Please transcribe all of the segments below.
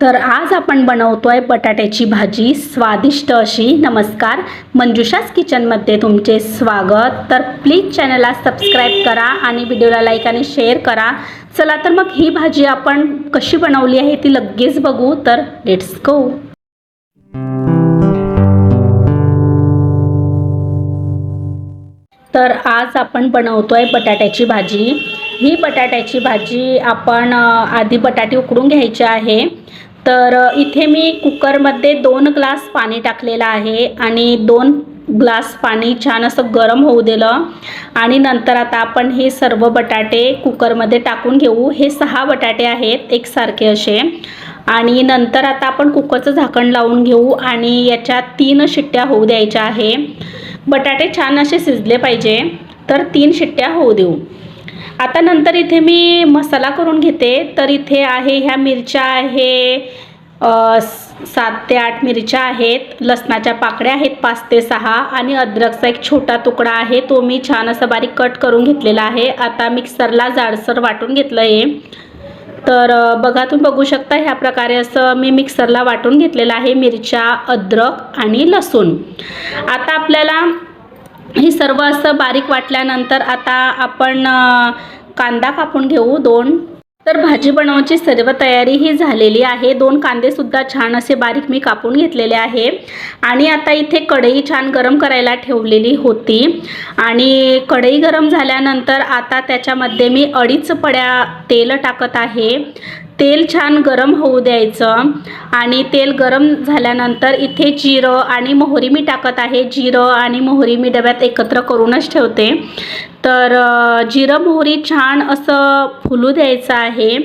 तर आज आपण बनवतोय बटाट्याची भाजी. स्वादिष्ट अशी. नमस्कार. मंजुषाच किचनमध्ये तुमचे स्वागत. तर प्लीज चॅनलला सबस्क्राईब करा आणि व्हिडिओला लाईक आणि शेअर करा. चला तर मग ही भाजी आपण कशी बनवली आहे ती लगेच बघू. तर लेट्स गो तर आज आपण बनवतोय बटाट्याची भाजी. ही बटाट्याची भाजी आपण आधी बटाटे उकडून घ्यायचे आहे. तर इथे मी कुकरमध्ये दोन ग्लास पाणी टाकलेलं आहे आणि दोन ग्लास पाणी छान असं गरम होऊ दिलं. आणि नंतर आता आपण हे सर्व बटाटे कुकरमध्ये टाकून घेऊ. हे सहा बटाटे आहेत एकसारखे असे. आणि नंतर आता आपण कुकरचं झाकण लावून घेऊ आणि याच्या तीन शिट्ट्या होऊ द्यायच्या आहे. बटाटे छान असे शिजले पाहिजे तर तीन शिट्ट्या होऊ देऊ. आता नंतर इथे मी मसाला करून घेते. तर इथे आहे ह्या मिरच्या आहे सात ते आठ मिरच्या आहेत लसणाच्या पाकळ्या आहेत पाच ते सहा आणि अद्रकचा एक छोटा तुकडा आहे तो मी छान असा बारीक कट करून घेतलेला आहे. आता मिक्सरला जाडसर वाटून घेतलं आहे तर बघा तुम्ही बघू शकता ह्या प्रकारे असं मी मिक्सरला वाटून घेतलेलं आहे मिरच्या अद्रक आणि लसूण. आता आपल्याला हे सर्व असं बारीक वाटल्यानंतर आता आपण कांदा कापून घेऊ दोन. तर भाजी बनवायची सर्व तयारी ही झालेली आहे. दोन कांदेसुद्धा छान असे बारीक मी कापून घेतलेले आहे. आणि आता इथे कढई छान गरम करायला ठेवलेली होती. आणि कढई गरम झाल्यानंतर आता त्याच्यामध्ये मी अडीच पड्या तेल टाकत आहे. तेल छान गरम होऊ द्यायचं. आणि तेल गरम झाल्यानंतर इथे जिरं आणि मोहरी मी टाकत आहे. जिरं आणि मोहरी मी डब्यात एकत्र करूनच ठेवते. तर जिरं मोहरी छान असं फुलू द्यायचं आहे.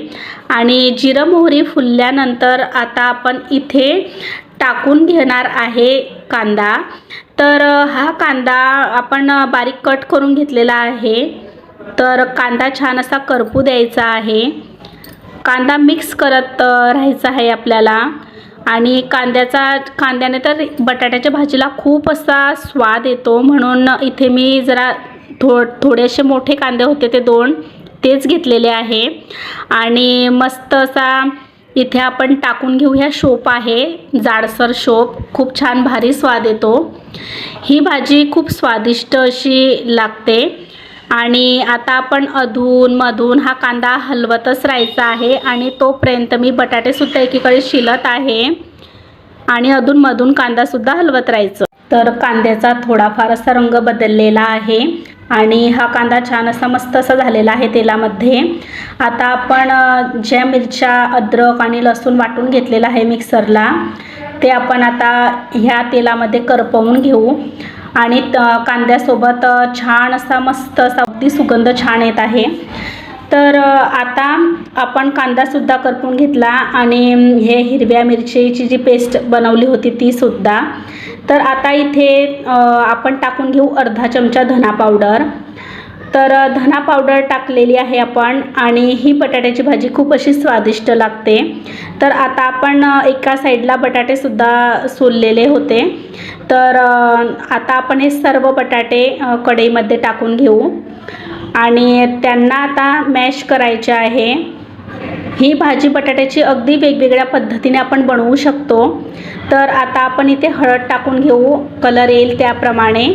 आणि जिरं मोहरी फुलल्यानंतर आता आपण इथे टाकून घेणार आहे कांदा. तर हा कांदा आपण बारीक कट करून घेतलेला आहे. तर कांदा छान असा करपू द्यायचा आहे. कांदा मिक्स करत राहायचा आहे आपल्याला. आणि कांद्याचा कांद्याने तर बटाट्याच्या भाजीला खूप असा स्वाद येतो. म्हणून इथे मी जरा थो थोडेसे मोठे कांदे होते ते दोन तेच घेतलेले आहे. आणि मस्त असा इथे आपण टाकून घेऊ ह्या शोप आहे जाडसर शोप. खूप छान भारी स्वाद येतो. ही भाजी खूप स्वादिष्ट अशी लागते. आणि आता आपण अधून मधून हा कांदा हलवतच राहायचा आहे आणि तोपर्यंत मी बटाटेसुद्धा एकीकडे शिलत आहे. आणि अधूनमधून कांदासुद्धा हलवत राहायचं. तर कांद्याचा थोडाफार असा रंग बदललेला आहे आणि हा कांदा छान असा मस्त असा झालेला आहे तेलामध्ये. आता आपण ज्या मिरच्या अद्रक आणि लसूण वाटून घेतलेला आहे मिक्सरला ते आपण आता ह्या तेलामध्ये करपवून घेऊ. आणि त- कांद्यासोबत छान असा मस्त असा अगदी सुगंध छान येत आहे. तर आता आपण कांदासुद्धा करपून घेतला आणि हे हिरव्या मिरचीची जी पेस्ट बनवली होती तीसुद्धा तर आता इथे आपण टाकून घेऊ अर्धा चमचा धना पावडर. तर धना पावडर टाकलेली आहे आपण आणि ही बटाट्याची भाजी खूप अशी स्वादिष्ट लागते. तर आता आपण एका साईडला बटाटेसुद्धा सोललेले होते. तर आता आपण हे सर्व बटाटे कढईमध्ये टाकून घेऊ. आणि त्यांना आता मॅश करायचे आहे. ही भाजी बटाट्याची अगदी वेगवेगळ्या पद्धतीने आपण बनवू शकतो. तर आता आपण इथे हळद टाकून घेऊ. कलर येईल त्याप्रमाणे.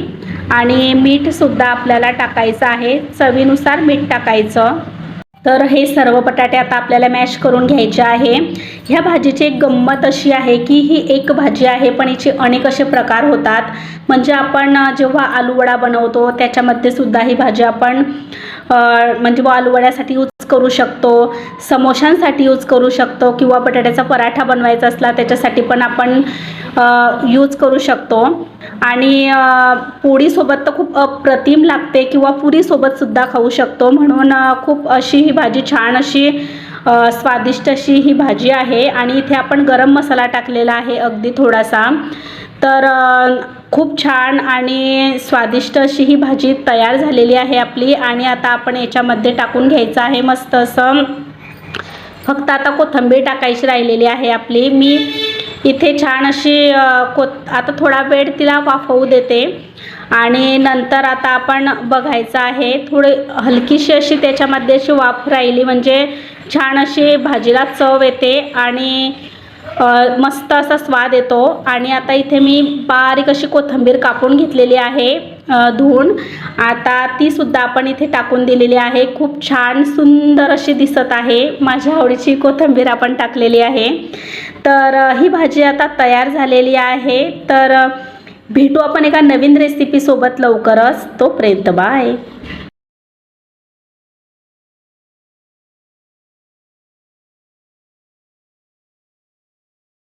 आणि मीठसुद्धा आपल्याला टाकायचं आहे. चवीनुसार मीठ टाकायचं. तर हे सर्व बटाटे आता आपल्याला मॅश करून घ्यायचे आहे. ह्या भाजीची एक गंमत अशी आहे की ही एक भाजी आहे पण हिचे अनेक असे प्रकार होतात. म्हणजे आपण जेव्हा आलूवडा बनवतो त्याच्यामध्ये सुद्धा ही भाजी आपण म्हणजे व आलूवड्यासाठी यूज करू शकतो समोशांसाठी यूज करू शकतो किंवा बटाट्याचा पराठा बनवायचा असला त्याच्यासाठी पण आपण यूज करू शकतो. आणि पोळीसोबत तर खूप अप्रतिम लागते किंवा पुरीसोबतसुद्धा खाऊ शकतो. म्हणून खूप अशी ही भाजी छान अशी स्वादिष्ट अशी ही भाजी आहे. आणि इथे आपण गरम मसाला टाकलेला आहे अगदी थोडासा. तर खूप छान आणि स्वादिष्ट अशी ही भाजी तयार झालेली आहे आपली. आणि आता आपण याच्यामध्ये टाकून घ्यायचं आहे मस्त असं. फक्त आता कोथिंबीर टाकायची राहिलेली आहे आपली. मी इथे छान अशी अ, कोत आता थोडा वेळ तिला वाफवू देते. आणि नंतर आता आपण बघायचं आहे थोडी हलकीशी अशी त्याच्यामध्ये अशी वाफ राहिली म्हणजे छान अशी भाजीला चव येते. आणि मस्त असा स्वाद येतो. आणि आता इथे मी बारीक अशी कोथिंबीर कापून घेतलेली आहे धुवून. आता तीसुद्धा आपण इथे टाकून दिलेली आहे. खूप छान सुंदर अशी दिसत आहे. माझ्या आवडीची कोथिंबीर आपण टाकलेली आहे. तर ही भाजी आता तयार झालेली आहे. तर भेटू आपण एका नवीन रेसिपीसोबत लवकरच. तोपर्यंत बाय.